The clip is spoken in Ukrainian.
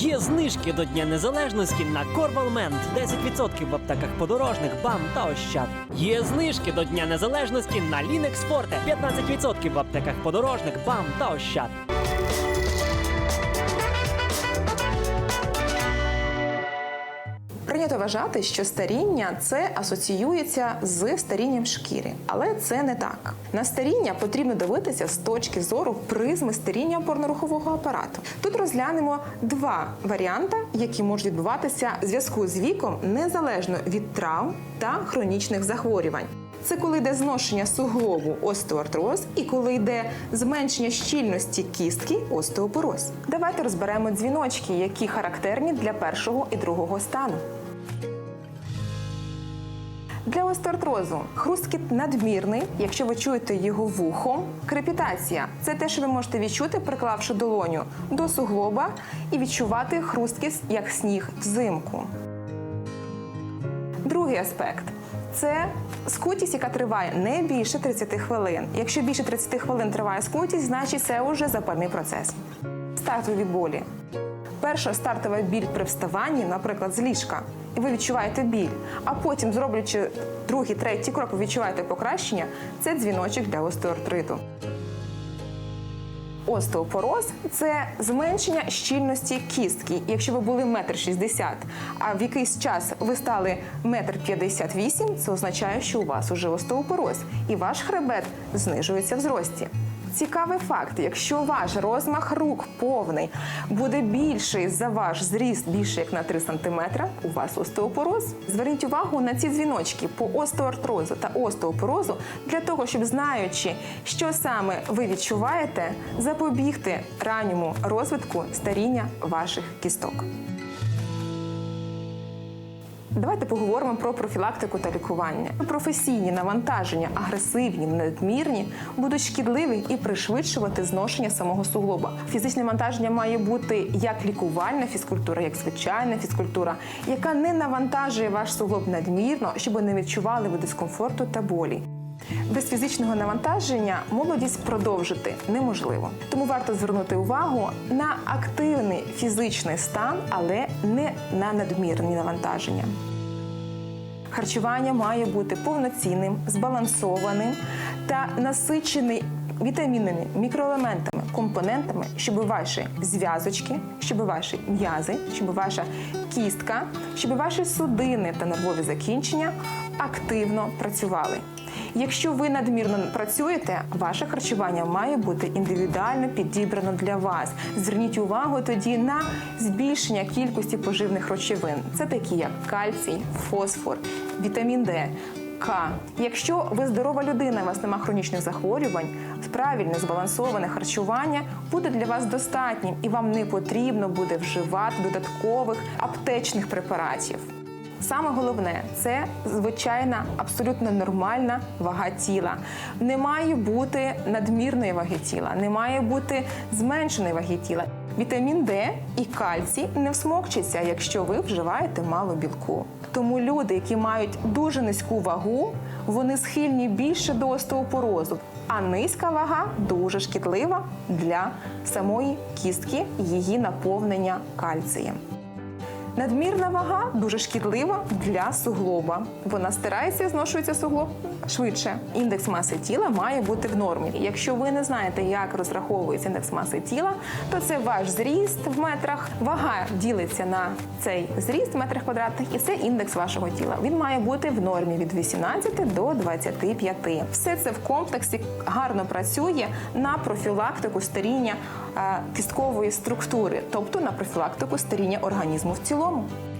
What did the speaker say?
Є знижки до Дня Незалежності на Корвалмент 10% в аптеках подорожних, БАМ та Ощад. Є знижки до Дня Незалежності на Лінекс Форте 15% в аптеках подорожних, БАМ та Ощад. Прийнято вважати, що старіння це асоціюється з старінням шкіри, але це не так. На старіння потрібно дивитися з точки зору призми старіння опорно-рухового апарату. Тут розглянемо два варіанти, які можуть відбуватися в зв'язку з віком незалежно від травм та хронічних захворювань. Це коли йде зношення суглобу остеоартроз і коли йде зменшення щільності кістки остеопороз. Давайте розберемо дзвіночки, які характерні для першого і другого стану. Для остеоартрозу хрусткіт надмірний, якщо ви чуєте його вухом. Крепітація це те, що ви можете відчути, приклавши долоню до суглоба і відчувати хрусткість, як сніг взимку. Другий аспект це скутість, яка триває не більше 30 хвилин. Якщо більше 30 хвилин триває скутість, значить це вже запальний процес. Стартові болі. Перша стартова біль при вставанні, наприклад, з ліжка, і ви відчуваєте біль, а потім, зроблячи другий, третій крок, ви відчуваєте покращення, це дзвіночок для остеоартриту. Остеопороз це зменшення щільності кістки. Якщо ви були метр шістдесят, а в якийсь час ви стали метр п'ятдесят вісім, це означає, що у вас уже остеопороз, і ваш хребет знижується в зрості. Цікавий факт: якщо ваш розмах рук повний буде більший за ваш зріст більше як на 3 см, у вас остеопороз. Зверніть увагу на ці дзвіночки по остеоартрозу та остеопорозу для того, щоб знаючи, що саме ви відчуваєте, запобігти ранньому розвитку старіння ваших кісток. Давайте поговоримо про профілактику та лікування. Професійні навантаження, агресивні, надмірні, будуть шкідливі і пришвидшувати зношення самого суглоба. Фізичне навантаження має бути як лікувальна фізкультура, як звичайна фізкультура, яка не навантажує ваш суглоб надмірно, щоб не відчували ви дискомфорту та болі. Без фізичного навантаження молодість продовжити неможливо. Тому варто звернути увагу на активний фізичний стан, але не на надмірні навантаження. Харчування має бути повноцінним, збалансованим та насичений вітамінами, мікроелементами, компонентами, щоб ваші зв'язочки, щоб ваші м'язи, щоб ваша кістка, щоб ваші судини та нервові закінчення активно працювали. Якщо ви надмірно працюєте, ваше харчування має бути індивідуально підібрано для вас. Зверніть увагу тоді на збільшення кількості поживних речовин. Це такі як кальцій, фосфор, вітамін Д. К. Якщо ви здорова людина, у вас немає хронічних захворювань, правильне збалансоване харчування буде для вас достатнім і вам не потрібно буде вживати додаткових аптечних препаратів. Саме головне це звичайна, абсолютно нормальна вага тіла. Не має бути надмірної ваги тіла, не має бути зменшеної ваги тіла. Вітамін Д і кальцій не всмокчаться, якщо ви вживаєте мало білку. Тому люди, які мають дуже низьку вагу, вони схильні більше до остеопорозу. А низька вага дуже шкідлива для самої кістки, її наповнення кальцієм. Надмірна вага дуже шкідлива для суглоба. Вона стирається і зношується суглоб швидше. Індекс маси тіла має бути в нормі. Якщо ви не знаєте, як розраховується індекс маси тіла, то це ваш зріст в метрах. Вага ділиться на цей зріст в метрах квадратних, і це індекс вашого тіла. Він має бути в нормі від 18 до 25. Все це в комплексі гарно працює на профілактику старіння е, кісткової структури, тобто на профілактику старіння організму в цілому. como?